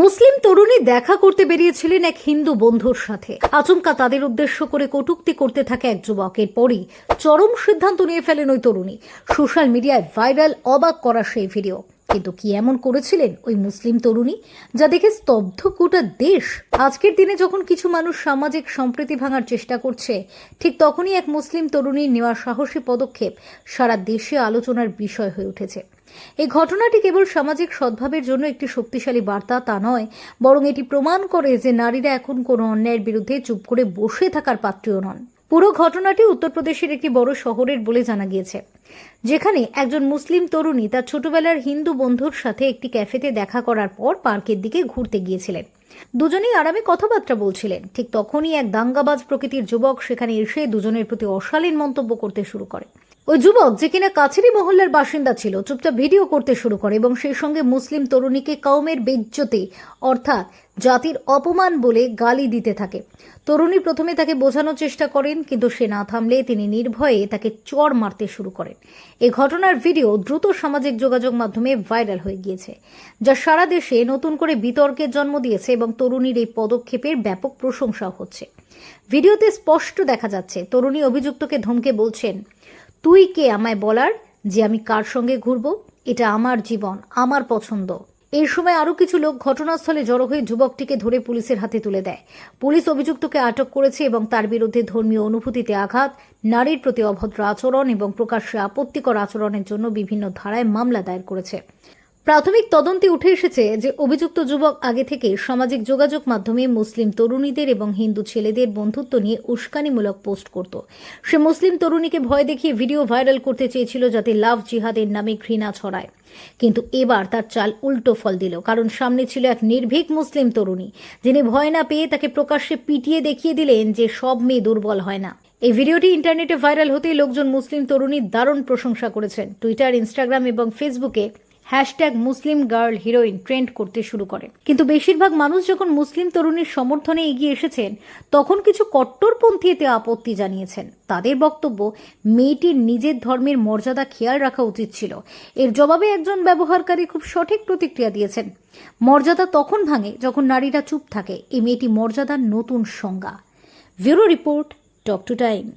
মুসলিম তরুণী দেখা করতে বেরিয়েছিলেন এক হিন্দু বন্ধুর সাথে। আচমকা তাদের উদ্দেশ্য করে কটূক্তি করতে থাকে এক যুবক। এরপরই চরম সিদ্ধান্ত নিয়ে ফেলেন ওই তরুণী। সোশ্যাল মিডিয়ায় ভাইরাল অবাক করা সেই ভিডিও। কিন্তু কি এমন করেছিলেন ওই মুসলিম তরুণী? যা দেখে স্তব্ধ গোটা দেশ আজকের দিনে যখন কিছু মানুষ সামাজিক সম্প্রীতি ভাঙার চেষ্টা করছে, ঠিক তখনই এক মুসলিম তরুণীর নেওয়া সাহসী পদক্ষেপ সারা দেশে আলোচনার বিষয় হয়ে উঠেছে। এই ঘটনাটি কেবল সামাজিক সদ্ভাবের জন্য একটি শক্তিশালী বার্তা তা নয়, বরং এটি প্রমাণ করে যে নারীরা এখন কোনো অন্যায়ের বিরুদ্ধে চুপ করে বসে থাকার পাত্রীয় নন। পুরো ঘটনাটি উত্তরপ্রদেশের একটি বড় শহরের বলে জানা গিয়েছে, যেখানে একজন মুসলিম তরুণী তার ছোটবেলার হিন্দু বন্ধুর সাথে একটি ক্যাফেতে দেখা করার পর পার্কের দিকে ঘুরতে গিয়েছিলেন। দুজনেই আরামে কথাবার্তা বলছিলেন। ঠিক তখনই এক দাঙ্গাবাজ প্রকৃতির যুবক সেখানে এসে দুজনের প্রতি অশালীন মন্তব্য করতে শুরু করে। ওই যুবক যে কিনা কাছেরই মহল্লার বাসিন্দা ছিল, চুপচাপ ভিডিও করতে শুরু করে এবং সেই সঙ্গে মুসলিম তরুণীকে কওমের বেজ্জতে, অর্থাৎ জাতির অপমান বলে গালি দিতে থাকে। তরুণী প্রথমে তাকে বোঝানোর চেষ্টা করেন, কিন্তু সে না থামলে তিনি নির্ভয়ে তাকে চর মারতে শুরু করেন। এই ঘটনার ভিডিও দ্রুত সামাজিক যোগাযোগ মাধ্যমে ভাইরাল হয়ে গিয়েছে, যা সারা দেশে নতুন করে বিতর্কের জন্ম দিয়েছে এবং তরুণীর এই পদক্ষেপের ব্যাপক প্রশংসাও হচ্ছে। ভিডিওতে স্পষ্ট দেখা যাচ্ছে, তরুণী অভিযুক্তকে ধমকে বলছেন তুই কে আমায় বলার যে আমি কার সঙ্গে ঘুরব? এটা আমার জীবন, আমার পছন্দ। এই সময় আরও কিছু লোক ঘটনাস্থলে জড়ো হয়ে যুবকটিকে ধরে পুলিশের হাতে তুলে দেয়। পুলিশ অভিযুক্তকে আটক করেছে এবং তার বিরুদ্ধে ধর্মীয় অনুভূতিতে আঘাত, নারীর প্রতি অভদ্র আচরণ এবং প্রকাশ্যে আপত্তিকর আচরণের জন্য বিভিন্ন ধারায় মামলা দায়ের করেছে। প্রাথমিক তদন্তে উঠে এসেছে যে অভিযুক্ত যুবক আগে থেকে সামাজিক যোগাযোগ মাধ্যমে মুসলিম তরুণীদের এবং হিন্দু ছেলেদের বন্ধুত্ব নিয়ে উস্কানিমূলক পোস্ট করত। সে মুসলিম তরুণীকে ভয় দেখিয়ে ভিডিও ভাইরাল করতে চেয়েছিল যাতে লাভ জিহাদের নামে ঘৃণা ছড়ায়। কিন্তু এবার তার চাল উল্টো ফল দিল, কারণ সামনে ছিল এক নির্ভীক মুসলিম তরুণী, যিনি ভয় না পেয়ে তাকে প্রকাশ্যে পিটিয়ে দেখিয়ে দিলেন যে সব মেয়ে দুর্বল হয় না। এই ভিডিওটি ইন্টারনেটে ভাইরাল হতেই লোকজন মুসলিম তরুণীর দারুণ প্রশংসা করেছেন। টুইটার, ইনস্টাগ্রাম এবং ফেসবুকে hashtag Muslim girl heroine trend করতে শুরু করে। কিন্তু বেশিরভাগ মানুষ যখন মুসলিম তরুণীর সমর্থনে এগিয়ে এসেছেন, তখন কিছু কট্টরপন্থী এতে আপত্তি জানিয়েছেন। তাদের বক্তব্য, মেয়েটির নিজের ধর্মের মর্যাদা খেয়াল রাখা উচিত ছিল। এর জবাবে একজন ব্যবহারকারী খুব সঠিক প্রতিক্রিয়া দিয়েছেন। মর্যাদা তখন ভাঙে যখন নারীরা চুপ থাকে। এই মেয়েটি মর্যাদার নতুন সংজ্ঞা। Bureau report talk to time.